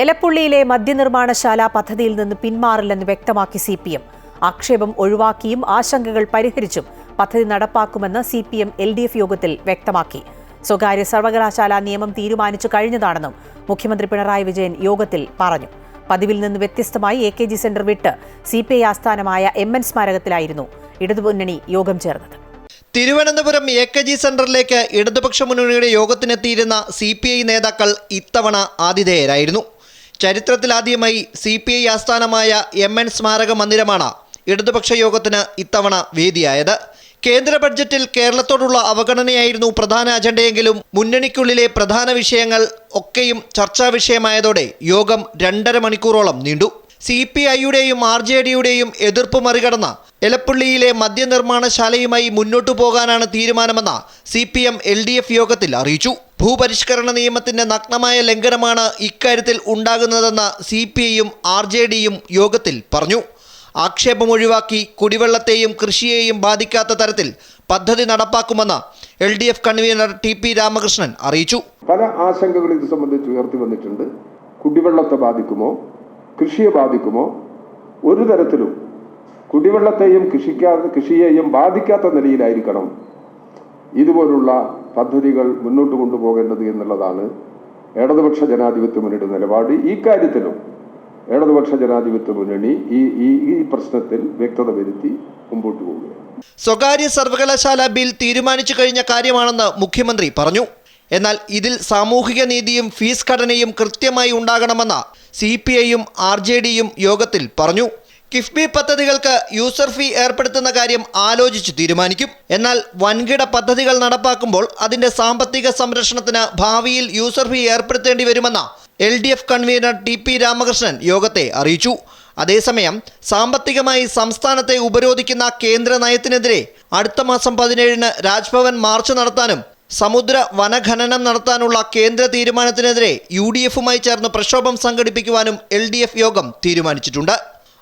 എലപ്പുള്ളിയിലെ മദ്യനിർമ്മാണശാല പദ്ധതിയിൽ നിന്ന് പിന്മാറില്ലെന്ന് വ്യക്തമാക്കി സി പി എം ആക്ഷേപം ഒഴിവാക്കിയും ആശങ്കകൾ പരിഹരിച്ചും പദ്ധതി നടപ്പാക്കുമെന്ന് C P M L D F യോഗത്തിൽ വ്യക്തമാക്കി. സ്വകാര്യ സർവകലാശാല നിയമം തീരുമാനിച്ചു കഴിഞ്ഞതാണെന്നും മുഖ്യമന്ത്രി പിണറായി വിജയൻ യോഗത്തിൽ പറഞ്ഞു. പതിവിൽ നിന്ന് വ്യത്യസ്തമായി എ കെ ജി സെന്റർ വിട്ട് സി പി ഐ ആസ്ഥാനമായ എം എൻ സ്മാരകത്തിലായിരുന്നു ഇടതുമുന്നണി യോഗം ചേർന്നത്. തിരുവനന്തപുരം എ കെ ജി സെന്ററിലേക്ക് ഇടതുപക്ഷ മുന്നണിയുടെ യോഗത്തിനെത്തിയിരുന്ന സി പി ഐ നേതാക്കൾ ഇത്തവണ ആതിഥേയരായിരുന്നു. ചരിത്രത്തിലാദ്യമായി സി പി ഐ ആസ്ഥാനമായ എം എൻ സ്മാരക മന്ദിരമാണ് ഇടതുപക്ഷ യോഗത്തിന് ഇത്തവണ വേദിയായത്. കേന്ദ്ര ബഡ്ജറ്റിൽ കേരളത്തോടുള്ള അവഗണനയായിരുന്നു പ്രധാന അജണ്ടയെങ്കിലും മുന്നണിക്കുള്ളിലെ പ്രധാന വിഷയങ്ങൾ ഒക്കെയും ചർച്ചാ വിഷയമായതോടെ യോഗം രണ്ടര മണിക്കൂറോളം നീണ്ടു. സി പി ഐയുടെയും ആർ ജെ ഡിയുടെയും എതിർപ്പ് മറികടന്ന എലപ്പള്ളിയിലെ മദ്യനിർമ്മാണശാലയുമായി മുന്നോട്ടു പോകാനാണ് തീരുമാനമെന്ന് C P M L D F യോഗത്തിൽ അറിയിച്ചു. ഭൂപരിഷ്കരണ നിയമത്തിന്റെ നഗ്നമായ ലംഘനമാണ് ഇക്കാര്യത്തിൽ ഉണ്ടാകുന്നതെന്ന് സി പി ഐയും ആർ ജെ ഡിയും യോഗത്തിൽ പറഞ്ഞു. ആക്ഷേപം ഒഴിവാക്കി കുടിവെള്ളത്തെയും കൃഷിയെയും ബാധിക്കാത്ത തരത്തിൽ പദ്ധതി നടപ്പാക്കുമെന്ന് L D F convener T P Ramakrishnan അറിയിച്ചു. പല ആശങ്കകൾ ഇത് സംബന്ധിച്ച് ഉയർത്തി വന്നിട്ടുണ്ട്. കുടിവെള്ളത്തെ ബാധിക്കുമോ? കൃഷിയെ ബാധിക്കുമോ? ഒരു തരത്തിലും കുടിവെള്ളത്തെയും കൃഷിക്കാ കൃഷിയെയും ബാധിക്കാത്ത നിലയിലായിരിക്കണം ഇതുപോലുള്ള പദ്ധതികൾ മുന്നോട്ട് കൊണ്ടുപോകേണ്ടത് എന്നുള്ളതാണ് ഇടതുപക്ഷ ജനാധിപത്യ മുന്നണിയുടെ നിലപാട്. ഈ കാര്യത്തിലും ഇടതുപക്ഷ ജനാധിപത്യ മുന്നണി ഈ ഈ പ്രശ്നത്തിൽ വ്യക്തത വരുത്തി മുമ്പോട്ട് പോവുകയാണ്. സ്വകാര്യ സർവകലാശാല ബിൽ തീരുമാനിച്ചു കഴിഞ്ഞ കാര്യമാണെന്ന് മുഖ്യമന്ത്രി പറഞ്ഞു. എന്നാൽ ഇതിൽ സാമൂഹിക നീതിയും ഫീസ് ഘടനയും കൃത്യമായി ഉണ്ടാകണമെന്ന സി പി ഐയും ആർ ജെ ഡിയും യോഗത്തിൽ പറഞ്ഞു. കിഫ്ബി പദ്ധതികൾക്ക് യൂസർ ഫീ ഏർപ്പെടുത്തുന്ന കാര്യം ആലോചിച്ച് തീരുമാനിക്കും. എന്നാൽ വൻകിട പദ്ധതികൾ നടപ്പാക്കുമ്പോൾ അതിന്റെ സാമ്പത്തിക സംരക്ഷണത്തിന് ഭാവിയിൽ യൂസർ ഫീ ഏർപ്പെടുത്തേണ്ടി വരുമെന്ന L D F convener T P Ramakrishnan യോഗത്തെ അറിയിച്ചു. അതേസമയം സാമ്പത്തികമായി സംസ്ഥാനത്തെ ഉപരോധിക്കുന്ന കേന്ദ്ര നയത്തിനെതിരെ അടുത്ത മാസം പതിനേഴിന് രാജ്ഭവൻ മാർച്ച് നടത്താനും സമുദ്ര വനഖനനം നടത്താനുള്ള കേന്ദ്ര തീരുമാനത്തിനെതിരെ യു ഡി എഫുമായി ചേർന്ന് പ്രക്ഷോഭം സംഘടിപ്പിക്കുവാനും എൽ യോഗം തീരുമാനിച്ചിട്ടുണ്ട്.